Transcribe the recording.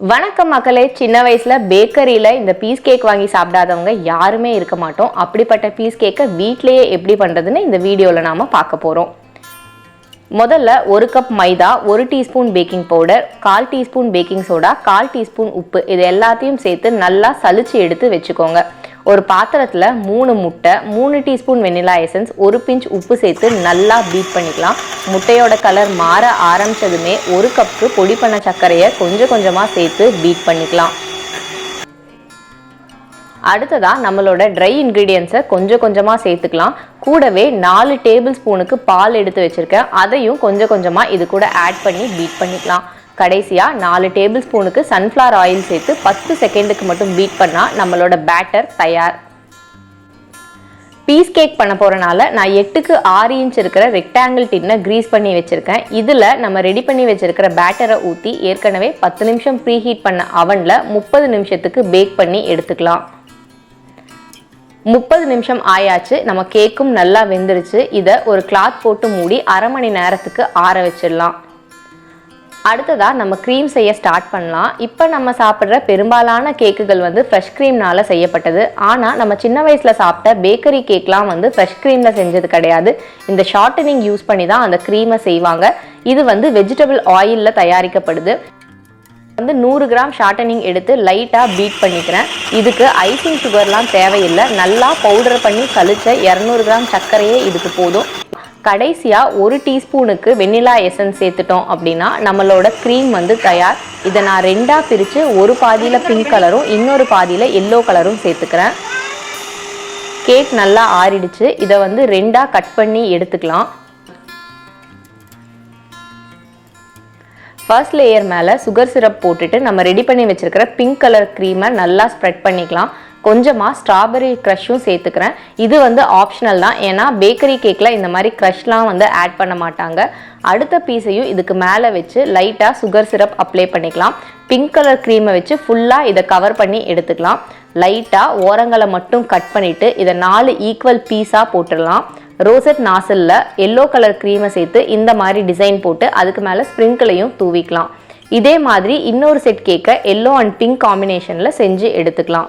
வணக்கம் மக்களே. சின்ன வயசுல பேக்கரியில இந்த பீஸ் கேக் வாங்கி சாப்பிடாதவங்க யாருமே இருக்க மாட்டோம். அப்படிப்பட்ட பீஸ் கேக்கை வீட்லேயே எப்படி பண்றதுன்னு இந்த வீடியோல நாம பார்க்க போறோம். முதல்ல ஒரு கப் மைதா ஒரு டீஸ்பூன் பேக்கிங் பவுடர் கால் டீஸ்பூன் பேக்கிங் சோடா கால் டீஸ்பூன் உப்பு. இது எல்லாத்தையும் சேர்த்து நல்லா சலிச்சு எடுத்து வச்சுக்கோங்க. ஒரு பாத்திரத்தில் மூணு முட்டை மூணு டீஸ்பூன் வெனிலா எசன்ஸ் ஒரு பிஞ்ச் உப்பு சேர்த்து நல்லா பீட் பண்ணிக்கலாம். முட்டையோட கலர் மாற ஆரம்பிச்சதுமே ஒரு கப்பு பொடி பண்ண சர்க்கரையை கொஞ்சம் கொஞ்சமாக சேர்த்து பீட் பண்ணிக்கலாம். அடுத்ததாக நம்மளோட ட்ரை இன்க்ரீடியன்ஸை கொஞ்சம் கொஞ்சமாக சேர்த்துக்கலாம். கூடவே நாலு டேபிள் ஸ்பூனுக்கு பால் எடுத்து வச்சுருக்கேன். அதையும் கொஞ்சம் கொஞ்சமாக இது கூட ஆட் பண்ணி பீட் பண்ணிக்கலாம். கடைசியாக நாலு டேபிள் ஸ்பூனுக்கு சன்ஃப்ளவர் ஆயில் சேர்த்து பத்து செகண்டுக்கு மட்டும் பீட் பண்ணால் நம்மளோட பேட்டர் தயார். பீஸ் கேக் பண்ண போகிறனால நான் எட்டுக்கு ஆறு இன்ச் இருக்கிற ரெக்டாங்கிள் டின்னை க்ரீஸ் பண்ணி வச்சுருக்கேன். இதில் நம்ம ரெடி பண்ணி வச்சுருக்கிற பேட்டரை ஊற்றி ஏற்கனவே பத்து நிமிஷம் ப்ரீ ஹீட் பண்ண அவனில் முப்பது நிமிஷத்துக்கு பேக் பண்ணி எடுத்துக்கலாம். முப்பது நிமிஷம் ஆயாச்சு நம்ம கேக்கும் நல்லா வெந்துருச்சு. இதை ஒரு கிளாத் போட்டு மூடி அரை மணி நேரத்துக்கு ஆற வச்சிடலாம். அடுத்ததாக நம்ம க்ரீம் செய்ய ஸ்டார்ட் பண்ணலாம். இப்போ நம்ம சாப்பிட்ற பெரும்பாலான கேக்குகள் வந்து ஃப்ரெஷ் க்ரீம்னால செய்யப்பட்டது. ஆனால் நம்ம சின்ன வயசில் சாப்பிட்ட பேக்கரி கேக்லாம் வந்து ஃப்ரெஷ் க்ரீமில் செஞ்சது கிடையாது. இந்த ஷார்ட்டனிங் யூஸ் பண்ணி தான் அந்த க்ரீமை செய்வாங்க. இது வந்து வெஜிடபிள் ஆயிலில் தயாரிக்கப்படுது. வந்து நூறு கிராம் ஷார்ட்டனிங் எடுத்து லைட்டாக பீட் பண்ணிக்கிறேன். இதுக்கு ஐசிங் சுகர்லாம் தேவையில்லை. நல்லா பவுடர் பண்ணி கழிச்ச இரநூறு கிராம் சர்க்கரையே இதுக்கு போதும். கடைசியாக ஒரு டீஸ்பூனுக்கு வெண்ணிலா எசன்ஸ் சேர்த்துட்டோம் அப்படின்னா நம்மளோட க்ரீம் வந்து தயார். இதை நான் ரெண்டாக பிரித்து ஒரு பாதியில் பிங்க் கலரும் இன்னொரு பாதியில் எல்லோ கலரும் சேர்த்துக்கிறேன். கேக் நல்லா ஆறிடுச்சு. இதை வந்து ரெண்டாக கட் பண்ணி எடுத்துக்கலாம். ஃபர்ஸ்ட் லேயர் மேலே சுகர் சிரப் போட்டுட்டு நம்ம ரெடி பண்ணி வச்சுருக்கிற பிங்க் கலர் க்ரீமை நல்லா ஸ்ப்ரெட் பண்ணிக்கலாம். கொஞ்சமாக ஸ்ட்ராபெரி க்ரஷ்ஷும் சேர்த்துக்கிறேன். இது வந்து ஆப்ஷனல் தான். ஏன்னா பேக்கரி கேக்கில் இந்த மாதிரி க்ரஷ்லாம் வந்து ஆட் பண்ண மாட்டாங்க. அடுத்த பீஸையும் இதுக்கு மேலே வச்சு லைட்டாக சுகர் சிரப் அப்ளை பண்ணிக்கலாம். பிங்க் கலர் க்ரீமை வச்சு ஃபுல்லாக இதை கவர் பண்ணி எடுத்துக்கலாம். லைட்டாக ஓரங்களை மட்டும் கட் பண்ணிவிட்டு இதை நாலு ஈக்குவல் பீஸாக போட்டுடலாம். ரோசட் நாசலில் எல்லோ கலர் க்ரீமை சேர்த்து இந்த மாதிரி டிசைன் போட்டு அதுக்கு மேலே ஸ்ப்ரிங்கிளையும் தூவிக்கலாம். இதே மாதிரி இன்னொரு செட் கேக்கை எல்லோ அண்ட் பிங்க் காம்பினேஷனில் செஞ்சு எடுத்துக்கலாம்.